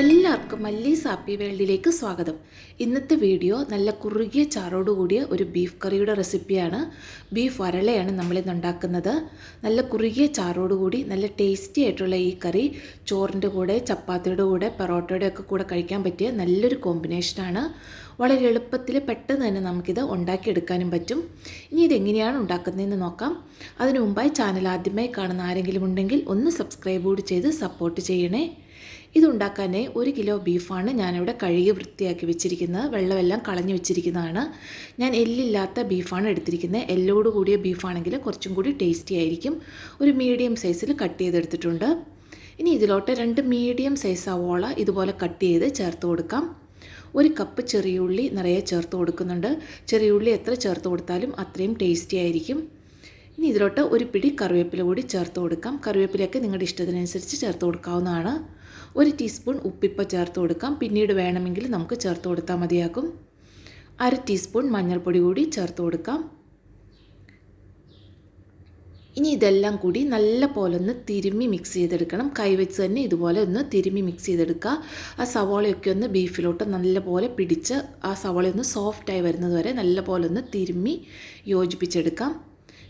എല്ലാവർക്കും മല്ലി സാപ്പി വേൾഡിലേക്ക് സ്വാഗതം. ഇന്നത്തെ വീഡിയോ നല്ല കുറുകിയ ചാറോടുകൂടിയ ഒരു ബീഫ് കറിയുടെ റെസിപ്പിയാണ്. ബീഫ് വരളയാണ് നമ്മളിന്ന് ഉണ്ടാക്കുന്നത്. നല്ല കുറുകിയ ചാറോടുകൂടി നല്ല ടേസ്റ്റി ആയിട്ടുള്ള ഈ കറി ചോറിന്റെ കൂടെ ചപ്പാത്തിയുടെ കൂടെ പൊറോട്ടയുടെ ഒക്കെ കൂടെ കഴിക്കാൻ പറ്റിയ നല്ലൊരു കോമ്പിനേഷനാണ് വളരെ എളുപ്പത്തിൽ പെട്ടെന്ന് തന്നെ നമുക്കിത് ഉണ്ടാക്കിയെടുക്കാനും പറ്റും. ഇനി ഇതെങ്ങനെയാണ് ഉണ്ടാക്കുന്നതെന്ന് നോക്കാം. അതിനു മുമ്പായി ചാനൽ ആദ്യമായി കാണുന്ന ആരെങ്കിലും ഉണ്ടെങ്കിൽ ഒന്ന് സബ്സ്ക്രൈബ് കൂടി ചെയ്ത് സപ്പോർട്ട് ചെയ്യണേ. ഇതുണ്ടാക്കാൻ ഒരു കിലോ ബീഫാണ് ഞാനിവിടെ കഴുകി വൃത്തിയാക്കി വെച്ചിരിക്കുന്നത്. വെള്ളമെല്ലാം കളഞ്ഞു വെച്ചിരിക്കുന്നതാണ്. ഞാൻ എല്ലില്ലാത്ത ബീഫാണ് എടുത്തിരിക്കുന്നത്. എല്ലോട് കൂടിയ ബീഫാണെങ്കിൽ കുറച്ചും കൂടി ടേസ്റ്റി ആയിരിക്കും. ഒരു മീഡിയം സൈസിൽ കട്ട് ചെയ്തെടുത്തിട്ടുണ്ട്. ഇനി ഇതിലോട്ട് രണ്ട് മീഡിയം സൈസ് സവോള ഇതുപോലെ കട്ട് ചെയ്ത് ചേർത്ത് കൊടുക്കാം. ഒരു കപ്പ് ചെറിയുള്ളി നിറയെ ചേർത്ത് കൊടുക്കുന്നുണ്ട്. ചെറിയുള്ളി എത്ര ചേർത്ത് കൊടുത്താലും അത്രയും ടേസ്റ്റി ആയിരിക്കും. ഇനി ഇതിലോട്ട് ഒരു പിടി കറിവേപ്പില കൂടി ചേർത്ത് കൊടുക്കാം. കറിവേപ്പിലയൊക്കെ നിങ്ങളുടെ ഇഷ്ടത്തിനനുസരിച്ച് ചേർത്ത് കൊടുക്കാവുന്നതാണ്. ഒരു ടീസ്പൂൺ ഉപ്പിപ്പോൾ ചേർത്ത് കൊടുക്കാം. പിന്നീട് വേണമെങ്കിൽ നമുക്ക് ചേർത്ത് കൊടുത്താൽ മതിയാകും. അര ടീസ്പൂൺ മഞ്ഞൾപ്പൊടി കൂടി ചേർത്ത് കൊടുക്കാം. ഇനി ഇതെല്ലാം കൂടി നല്ല പോലെ ഒന്ന് തിരുമ്മി മിക്സ് ചെയ്തെടുക്കണം. കൈവച്ച് തന്നെ ഇതുപോലെ ഒന്ന് തിരുമ്മി മിക്സ് ചെയ്തെടുക്കുക. ആ സവാളയൊക്കെ ഒന്ന് ബീഫിലോട്ട് നല്ല പോലെ പിടിച്ച് ആ സവാള ഒന്ന് സോഫ്റ്റായി വരുന്നത് വരെ നല്ല പോലെ ഒന്ന് തിരുമ്മി യോജിപ്പിച്ചെടുക്കാം.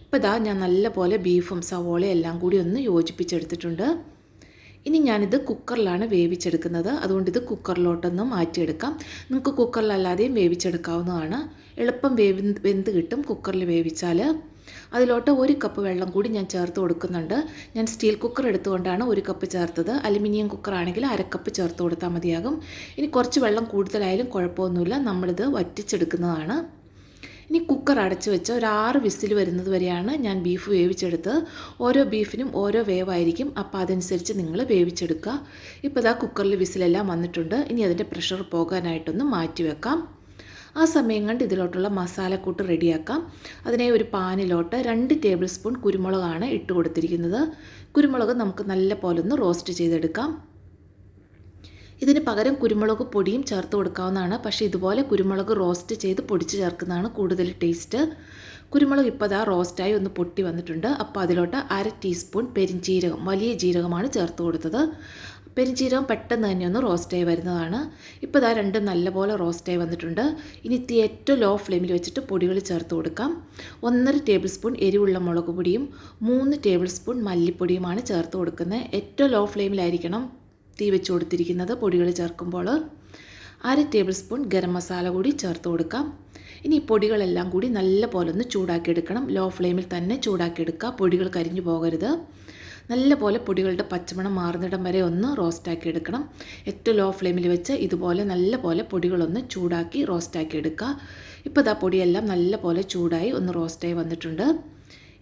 ഇപ്പോൾ ഇതാ ഞാൻ നല്ല പോലെ ബീഫും സവോളയും എല്ലാം കൂടി ഒന്ന് യോജിപ്പിച്ചെടുത്തിട്ടുണ്ട്. ഇനി ഞാനിത് കുക്കറിലാണ് വേവിച്ചെടുക്കുന്നത്. അതുകൊണ്ട് ഇത് കുക്കറിലോട്ടൊന്നും മാറ്റിയെടുക്കാം. നിങ്ങൾക്ക് കുക്കറിലല്ലാതെയും വേവിച്ചെടുക്കാവുന്നതാണ്. എളുപ്പം വേവ് വെന്ത് കിട്ടും കുക്കറിൽ വേവിച്ചാൽ അതിലോട്ട് ഒരു കപ്പ് വെള്ളം കൂടി ഞാൻ ചേർത്ത് കൊടുക്കുന്നുണ്ട്. ഞാൻ സ്റ്റീൽ കുക്കർ എടുത്തുകൊണ്ടാണ് ഒരു കപ്പ് ചേർത്തത്. അലുമിനിയം കുക്കറാണെങ്കിൽ അരക്കപ്പ് ചേർത്ത് കൊടുത്താൽ മതിയാകും. ഇനി കുറച്ച് വെള്ളം കൂടുതലായാലും കുഴപ്പമൊന്നുമില്ല. നമ്മളിത് വറ്റിച്ചെടുക്കുന്നതാണ്. ഇനി കുക്കർ അടച്ചു വെച്ച് ഒരു ആറ് വിസിൽ വരുന്നത് വരെയാണ് ഞാൻ ബീഫ് വേവിച്ചെടുത്ത് ഓരോ ബീഫിനും ഓരോ വേവായിരിക്കും. അപ്പോൾ അതനുസരിച്ച് നിങ്ങൾ വേവിച്ചെടുക്കുക. ഇപ്പോൾ ഇതാ കുക്കറിൽ വിസിലെല്ലാം വന്നിട്ടുണ്ട്. ഇനി അതിന്റെ പ്രഷർ പോകാനായിട്ടൊന്ന് മാറ്റി വെക്കാം. ആ സമയം കണ്ട് ഇതിലോട്ടുള്ള മസാലക്കൂട്ട് റെഡിയാക്കാം. അതിനെ ഒരു പാനിലോട്ട് രണ്ട് ടേബിൾ സ്പൂൺ കുരുമുളകാണ് ഇട്ട് കൊടുത്തിരിക്കുന്നത്. കുരുമുളക് നമുക്ക് നല്ല പോലെ ഒന്ന് റോസ്റ്റ് ചെയ്തെടുക്കാം. ഇതിന് പകരം കുരുമുളക് പൊടിയും ചേർത്ത് കൊടുക്കാവുന്നതാണ്. പക്ഷേ ഇതുപോലെ കുരുമുളക് റോസ്റ്റ് ചെയ്ത് പൊടിച്ച് ചേർക്കുന്നതാണ് കൂടുതൽ ടേസ്റ്റ്. കുരുമുളക് ഇപ്പോൾ ദാ റോസ്റ്റായി ഒന്ന് പൊട്ടി വന്നിട്ടുണ്ട്. അപ്പോൾ അതിലോട്ട് അര ടീസ്പൂൺ പെരിഞ്ചീരകം വലിയ ജീരകമാണ് ചേർത്ത് കൊടുത്തത്. പെരിഞ്ചീരകം പെട്ടെന്ന് തന്നെ ഒന്ന് റോസ്റ്റായി വരുന്നതാണ്. ഇപ്പോൾ ഇതാ രണ്ടും നല്ലപോലെ റോസ്റ്റായി വന്നിട്ടുണ്ട്. ഇനി തീ ഏറ്റവും ലോ ഫ്ലെയിമിൽ വെച്ചിട്ട് പൊടികൾ ചേർത്ത് കൊടുക്കാം. ഒന്നര ടേബിൾ സ്പൂൺ എരിവുള്ള മുളക് പൊടിയും മൂന്ന് ടേബിൾ സ്പൂൺ മല്ലിപ്പൊടിയുമാണ് ചേർത്ത് കൊടുക്കുന്നത്. ഏറ്റവും ലോ ഫ്ലെയിമിലായിരിക്കണം. തീ വെച്ച് കൊടുത്തിരിക്കുന്നത് പൊടികൾ ചേർക്കുമ്പോൾ അര ടേബിൾ സ്പൂൺ ഗരം മസാല കൂടി ചേർത്ത് കൊടുക്കാം. ഇനി ഈ പൊടികളെല്ലാം കൂടി നല്ല പോലെ ഒന്ന് ചൂടാക്കിയെടുക്കണം ലോ ഫ്ലെയിമിൽ തന്നെ ചൂടാക്കിയെടുക്കുക പൊടികൾ കരിഞ്ഞു പോകരുത്. നല്ല പോലെ പൊടികളുടെ പച്ചമണം മാറുന്നിടം വരെ ഒന്ന് റോസ്റ്റാക്കി എടുക്കണം. ഏറ്റവും ലോ ഫ്ലെയിമിൽ വെച്ച് ഇതുപോലെ നല്ല പോലെ പൊടികളൊന്ന് ചൂടാക്കി റോസ്റ്റാക്കി എടുക്കുക. ഇപ്പോൾ ഇതാ പൊടിയെല്ലാം നല്ല പോലെ ചൂടായി ഒന്ന് റോസ്റ്റായി വന്നിട്ടുണ്ട്.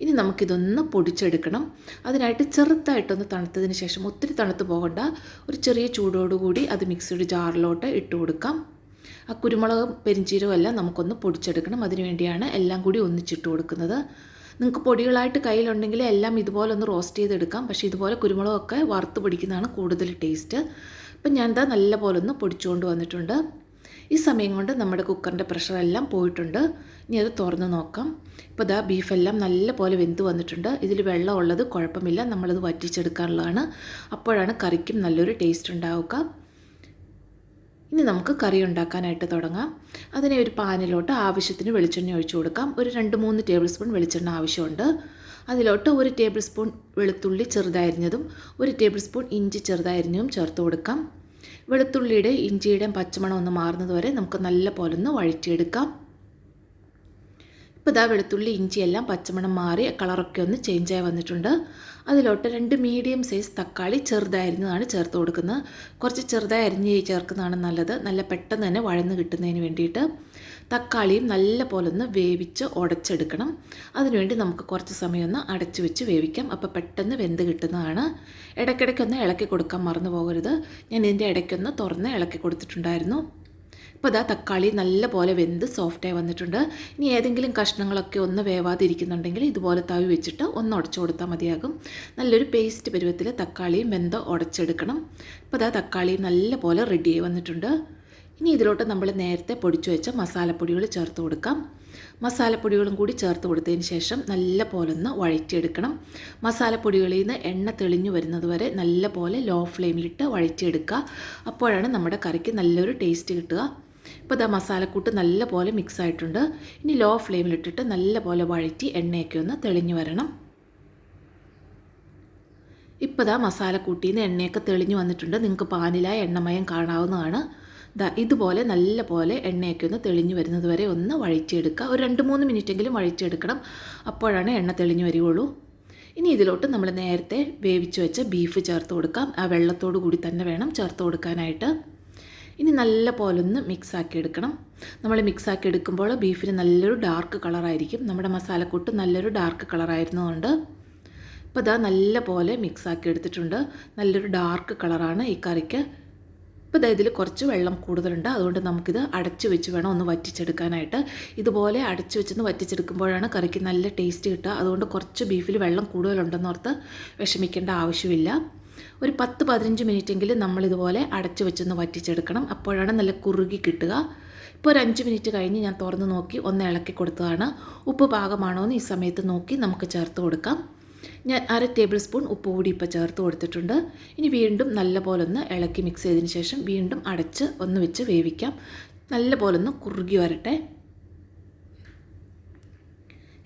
ഇനി നമുക്കിതൊന്ന് പൊടിച്ചെടുക്കണം. അതിനായിട്ട് ചെറുതായിട്ടൊന്ന് തണുത്തതിന് ശേഷം ഒത്തിരി തണുത്ത് പോകണ്ട. ഒരു ചെറിയ ചൂടോടുകൂടി അത് മിക്സിയുടെ ജാറിലോട്ട് ഇട്ട് കൊടുക്കാം. ആ കുരുമുളകും പെരിഞ്ചീരവും എല്ലാം നമുക്കൊന്ന് പൊടിച്ചെടുക്കണം. അതിന് വേണ്ടിയാണ് എല്ലാം കൂടി ഒന്നിച്ചിട്ട് കൊടുക്കുന്നത്. നിങ്ങൾക്ക് പൊടികളായിട്ട് കയ്യിലുണ്ടെങ്കിൽ എല്ലാം ഇതുപോലെ ഒന്ന് റോസ്റ്റ് ചെയ്തെടുക്കാം. പക്ഷേ ഇതുപോലെ കുരുമുളകൊക്കെ വറുത്ത് പൊടിക്കുന്നതാണ് കൂടുതൽ ടേസ്റ്റ്. അപ്പം ഞാൻ നല്ല പോലെ ഒന്ന് പൊടിച്ചുകൊണ്ട് വന്നിട്ടുണ്ട്. ഈ സമയം കൊണ്ട് നമ്മുടെ കുക്കറിന്റെ പ്രഷറെല്ലാം പോയിട്ടുണ്ട്. ഇനി അത് തുറന്ന് നോക്കാം. ഇപ്പോൾ ഇതാ ബീഫെല്ലാം നല്ല പോലെ വെന്ത് വന്നിട്ടുണ്ട്. ഇതിൽ വെള്ളം ഉള്ളത് കുഴപ്പമില്ല. നമ്മളത് വറ്റിച്ചെടുക്കാനുള്ളതാണ്. അപ്പോഴാണ് കറിക്കും നല്ലൊരു ടേസ്റ്റ് ഉണ്ടാവുക. ഇനി നമുക്ക് കറി ഉണ്ടാക്കാനായിട്ട് തുടങ്ങാം. അതിനെ ഒരു പാനിലോട്ട് ആവശ്യത്തിന് വെളിച്ചെണ്ണ ഒഴിച്ചു കൊടുക്കാം. ഒരു രണ്ട് മൂന്ന് ടേബിൾ സ്പൂൺ വെളിച്ചെണ്ണ ആവശ്യമുണ്ട്. അതിലോട്ട് ഒരു ടേബിൾ സ്പൂൺ വെളുത്തുള്ളി ചെറുതായിരിഞ്ഞതും ഒരു ടേബിൾ സ്പൂൺ ഇഞ്ചി ചെറുതായിരിഞ്ഞതും ചേർത്ത് കൊടുക്കാം. വെളുത്തുള്ളിയുടെ ഇഞ്ചിയുടെയും പച്ചമണം ഒന്ന് മാറുന്നത് വരെ നമുക്ക് നല്ല പോലെ ഒന്ന് വഴറ്റിയെടുക്കാം. ഇപ്പോൾ ഇതാ വെളുത്തുള്ളി ഇഞ്ചിയെല്ലാം പച്ചമണം മാറി കളറൊക്കെ ഒന്ന് ചേഞ്ചായി വന്നിട്ടുണ്ട്. അതിലോട്ട് രണ്ട് മീഡിയം സൈസ് തക്കാളി ചെറുതായിരുന്നതാണ് ചേർത്ത് കൊടുക്കുന്നത്. കുറച്ച് ചെറുതായി അരിഞ്ഞ് ചേർക്കുന്നതാണ് നല്ലത്. നല്ല പെട്ടെന്ന് തന്നെ വഴന്ന് കിട്ടുന്നതിന് വേണ്ടിയിട്ട് തക്കാളിയും നല്ല പോലെ ഒന്ന് വേവിച്ച് ഉടച്ചെടുക്കണം. അതിനുവേണ്ടി നമുക്ക് കുറച്ച് സമയം ഒന്ന് അടച്ചു വെച്ച് വേവിക്കാം. അപ്പോൾ പെട്ടെന്ന് വെന്ത് കിട്ടുന്നതാണ്. ഇടയ്ക്കിടയ്ക്കൊന്ന് ഇളക്കി കൊടുക്കാൻ മറന്നു പോകരുത്. ഞാൻ ഇതിന്റെ ഇടയ്ക്കൊന്ന് തുറന്ന് ഇളക്കി കൊടുത്തിട്ടുണ്ടായിരുന്നു. ഇപ്പോൾ ഇതാ തക്കാളി നല്ല പോലെ വെന്ത് സോഫ്റ്റായി വന്നിട്ടുണ്ട്. ഇനി ഏതെങ്കിലും കഷ്ണങ്ങളൊക്കെ ഒന്ന് വേവാതിരിക്കുന്നുണ്ടെങ്കിൽ ഇതുപോലെ തവി വെച്ചിട്ട് ഒന്ന് ഉടച്ചു കൊടുത്താൽ മതിയാകും. നല്ലൊരു പേസ്റ്റ് പരുവത്തിൽ തക്കാളിയും വെന്ത് ഉടച്ചെടുക്കണം. ഇപ്പോൾ ഇതാ തക്കാളി നല്ല പോലെ റെഡിയായി വന്നിട്ടുണ്ട്. ഇനി ഇതിലോട്ട് നമ്മൾ നേരത്തെ പൊടിച്ചു വെച്ച മസാലപ്പൊടികൾ ചേർത്ത് കൊടുക്കാം. മസാലപ്പൊടികളും കൂടി ചേർത്ത് കൊടുത്തതിന് ശേഷം നല്ല പോലെ ഒന്ന് വഴറ്റിയെടുക്കണം. മസാലപ്പൊടികളിൽ നിന്ന് എണ്ണ തെളിഞ്ഞു വരുന്നത് വരെ നല്ല പോലെ ലോ ഫ്ലെയിമിലിട്ട് വഴറ്റിയെടുക്കുക. അപ്പോഴാണ് നമ്മുടെ കറിക്ക് നല്ലൊരു ടേസ്റ്റ് കിട്ടുക. ഇപ്പോൾ ഇതാ മസാലക്കൂട്ട് നല്ല പോലെ മിക്സ് ആയിട്ടുണ്ട്. ഇനി ലോ ഫ്ലെയിമിലിട്ടിട്ട് നല്ല പോലെ വഴറ്റി എണ്ണയൊക്കെ ഒന്ന് തെളിഞ്ഞു വരണം. ഇപ്പോൾ ഇതാ മസാലക്കൂട്ടിയിൽ നിന്ന് എണ്ണയൊക്കെ തെളിഞ്ഞു വന്നിട്ടുണ്ട്. നിങ്ങൾക്ക് പാനിലായ എണ്ണമയം കാണാവുന്നതാണ്. ദാ ഇതുപോലെ നല്ല പോലെ എണ്ണയൊക്കെ ഒന്ന് തെളിഞ്ഞു വരുന്നത് വരെ ഒന്ന് വഴറ്റിയെടുക്കുക. ഒരു രണ്ട് മൂന്ന് മിനിറ്റെങ്കിലും വഴറ്റിയെടുക്കണം. അപ്പോഴാണ് എണ്ണ തെളിഞ്ഞു വരികയുള്ളൂ ഇനി ഇതിലോട്ട് നമ്മൾ നേരത്തെ വേവിച്ച് വെച്ച ബീഫ് ചേർത്ത് കൊടുക്കാം. ആ വെള്ളത്തോടു കൂടി തന്നെ വേണം ചേർത്ത് കൊടുക്കാനായിട്ട്. ഇനി നല്ല പോലെ ഒന്ന് മിക്സാക്കി എടുക്കണം. നമ്മൾ മിക്സാക്കി എടുക്കുമ്പോൾ ബീഫിന് നല്ലൊരു ഡാർക്ക് കളറായിരിക്കും നമ്മുടെ മസാലക്കൂട്ട് നല്ലൊരു ഡാർക്ക് കളറായിരുന്നതുകൊണ്ട് ഇപ്പോൾ ഇതാ നല്ല പോലെ മിക്സാക്കി എടുത്തിട്ടുണ്ട്. നല്ലൊരു ഡാർക്ക് കളറാണ് ഈ കറിക്ക്. ഇപ്പോൾ ഇതിൽ കുറച്ച് വെള്ളം കൂടുതലുണ്ട്. അതുകൊണ്ട് നമുക്കിത് അടച്ചു വെച്ച് വേണം ഒന്ന് വറ്റിച്ചെടുക്കാനായിട്ട്. ഇതുപോലെ അടച്ചു വെച്ചൊന്ന് വറ്റിച്ചെടുക്കുമ്പോഴാണ് കറിക്ക് നല്ല ടേസ്റ്റ് കിട്ടുക. അതുകൊണ്ട് കുറച്ച് ബീഫിൽ വെള്ളം കൂടുതലുണ്ടെന്നോർത്ത് വിഷമിക്കേണ്ട ആവശ്യമില്ല. ഒരു പത്ത് പതിനഞ്ച് മിനിറ്റെങ്കിലും നമ്മളിതുപോലെ അടച്ചു വെച്ചൊന്ന് വറ്റിച്ചെടുക്കണം. അപ്പോഴാണ് നല്ല കുറുകി കിട്ടുക. ഇപ്പോൾ ഒരു അഞ്ച് മിനിറ്റ് കഴിഞ്ഞ് ഞാൻ തുറന്ന് നോക്കി ഒന്ന് ഇളക്കി കൊടുത്തതാണ്. ഉപ്പ് പാകമാണോ എന്ന് ഈ സമയത്ത് നോക്കി നമുക്ക് ചേർത്ത് കൊടുക്കാം. ഞാൻ അര ടേബിൾ സ്പൂൺ ഉപ്പ് കൂടി ഇപ്പോൾ ചേർത്ത് കൊടുത്തിട്ടുണ്ട്. ഇനി വീണ്ടും നല്ല പോലെ ഒന്ന് ഇളക്കി മിക്സ് ചെയ്തതിന് ശേഷം വീണ്ടും അടച്ച് ഒന്ന് വെച്ച് വേവിക്കാം. നല്ല പോലെ ഒന്ന് കുറുകി വരട്ടെ.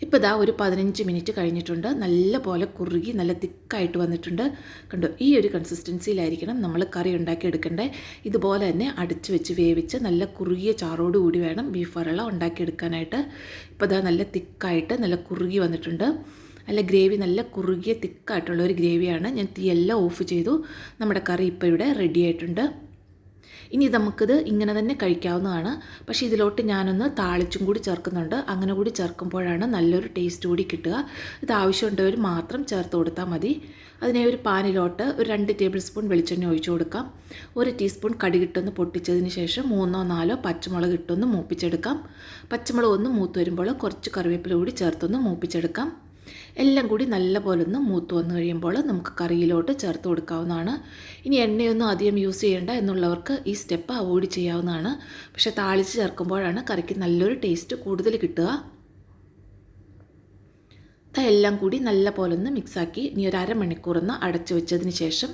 ഇപ്പോൾ ഇതാ ഒരു പതിനഞ്ച് മിനിറ്റ് കഴിഞ്ഞിട്ടുണ്ട്. നല്ല പോലെ കുറുകി നല്ല തിക്കായിട്ട് വന്നിട്ടുണ്ട്. കണ്ടോ ഈ ഒരു കൺസിസ്റ്റൻസിയിലായിരിക്കണം നമ്മൾ കറി ഉണ്ടാക്കി എടുക്കേണ്ടത് ഇതുപോലെ തന്നെ അടിച്ചു വെച്ച് വേവിച്ച് നല്ല കുറുകിയ ചാറോട് കൂടി വേണം ബീഫ് വരള ഉണ്ടാക്കിയെടുക്കാനായിട്ട് ഇപ്പോൾ ഇതാ നല്ല തിക്കായിട്ട് നല്ല കുറുകി വന്നിട്ടുണ്ട്. നല്ല ഗ്രേവി നല്ല കുറുകിയ തിക്കായിട്ടുള്ള ഒരു ഗ്രേവിയാണ്. ഞാൻ തീയെല്ലാം ഓഫ് ചെയ്തു. നമ്മുടെ കറി ഇപ്പോൾ ഇവിടെ റെഡി ആയിട്ടുണ്ട്. ഇനി നമുക്കിത് ഇങ്ങനെ തന്നെ കഴിക്കാവുന്നതാണ്. പക്ഷേ ഇതിലോട്ട് ഞാനൊന്ന് താളിച്ചും കൂടി ചേർക്കുന്നുണ്ട്. അങ്ങനെ കൂടി ചേർക്കുമ്പോഴാണ് നല്ലൊരു ടേസ്റ്റ് കൂടി കിട്ടുക. ഇത് ആവശ്യമുണ്ടവർ മാത്രം ചേർത്ത് കൊടുത്താൽ മതി. അതിനെ ഒരു പാനിലോട്ട് ഒരു രണ്ട് ടേബിൾ സ്പൂൺ വെളിച്ചെണ്ണ ഒഴിച്ചു കൊടുക്കാം. ഒരു ടീസ്പൂൺ കടുകിട്ടൊന്ന് പൊട്ടിച്ചതിന് ശേഷം മൂന്നോ നാലോ പച്ചമുളക് ഇട്ടൊന്ന് മൂപ്പിച്ചെടുക്കാം. പച്ചമുളക് ഒന്ന് മൂത്ത് വരുമ്പോൾ കുറച്ച് കറിവേപ്പില കൂടി ചേർത്തൊന്ന് മൂപ്പിച്ചെടുക്കാം. എല്ലാം കൂടി നല്ല പോലെ ഒന്ന് മൂത്ത് വന്നു കഴിയുമ്പോൾ നമുക്ക് കറിയിലോട്ട് ചേർത്ത് കൊടുക്കാവുന്നതാണ്. ഇനി എണ്ണയൊന്നും അധികം യൂസ് ചെയ്യേണ്ട എന്നുള്ളവർക്ക് ഈ സ്റ്റെപ്പ് അവോയ്ഡ് ചെയ്യാവുന്നതാണ്. പക്ഷെ താളിച്ച് ചേർക്കുമ്പോഴാണ് കറിക്ക് നല്ലൊരു ടേസ്റ്റ് കൂടുതൽ കിട്ടുക. എല്ലാം കൂടി നല്ല പോലെ ഒന്ന് മിക്സാക്കി ഇനി ഒരു അരമണിക്കൂർ ഒന്ന് അടച്ചു വെച്ചതിന് ശേഷം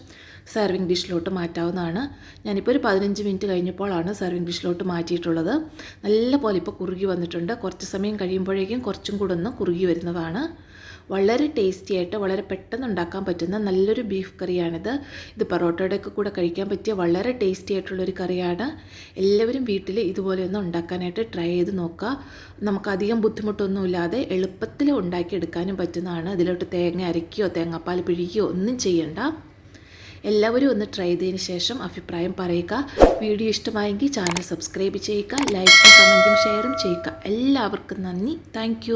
സെർവിങ് ഡിഷിലോട്ട് മാറ്റാവുന്നതാണ്. ഞാനിപ്പോൾ ഒരു പതിനഞ്ച് മിനിറ്റ് കഴിഞ്ഞപ്പോഴാണ് സെർവിങ് ഡിഷിലോട്ട് മാറ്റിയിട്ടുള്ളത്. നല്ല പോലെ ഇപ്പോൾ കുറുകി വന്നിട്ടുണ്ട്. കുറച്ച് സമയം കഴിയുമ്പോഴേക്കും കുറച്ചും കൂടെ ഒന്ന് കുറുകി വരുന്നതാണ്. വളരെ ടേസ്റ്റി ആയിട്ട് വളരെ പെട്ടെന്ന് ഉണ്ടാക്കാൻ പറ്റുന്ന നല്ലൊരു ബീഫ് കറിയാണിത്. ഇത് പൊറോട്ടയുടെയൊക്കെ കൂടെ കഴിക്കാൻ പറ്റിയ വളരെ ടേസ്റ്റി ആയിട്ടുള്ളൊരു കറിയാണ്. എല്ലാവരും വീട്ടിൽ ഇതുപോലെ ഒന്ന് ഉണ്ടാക്കാനായിട്ട് ട്രൈ ചെയ്ത് നോക്കുക നമുക്കധികം ബുദ്ധിമുട്ടൊന്നുമില്ലാതെ എളുപ്പത്തിൽ ഉണ്ടാക്കിയെടുക്കാനും പറ്റുന്നതാണ്. ഇതിലോട്ട് തേങ്ങ അരയ്ക്കുകയോ തേങ്ങാപ്പാൽ പിഴിക്കുകയോ ഒന്നും ചെയ്യണ്ട. എല്ലാവരും ഒന്ന് ട്രൈ ചെയ്തതിന് ശേഷം അഭിപ്രായം പറയുക. വീഡിയോ ഇഷ്ടമായെങ്കിൽ ചാനൽ സബ്സ്ക്രൈബ് ചെയ്യുക ലൈക്കും കമന്റും ഷെയറും ചെയ്യുക. എല്ലാവർക്കും നന്ദി. താങ്ക്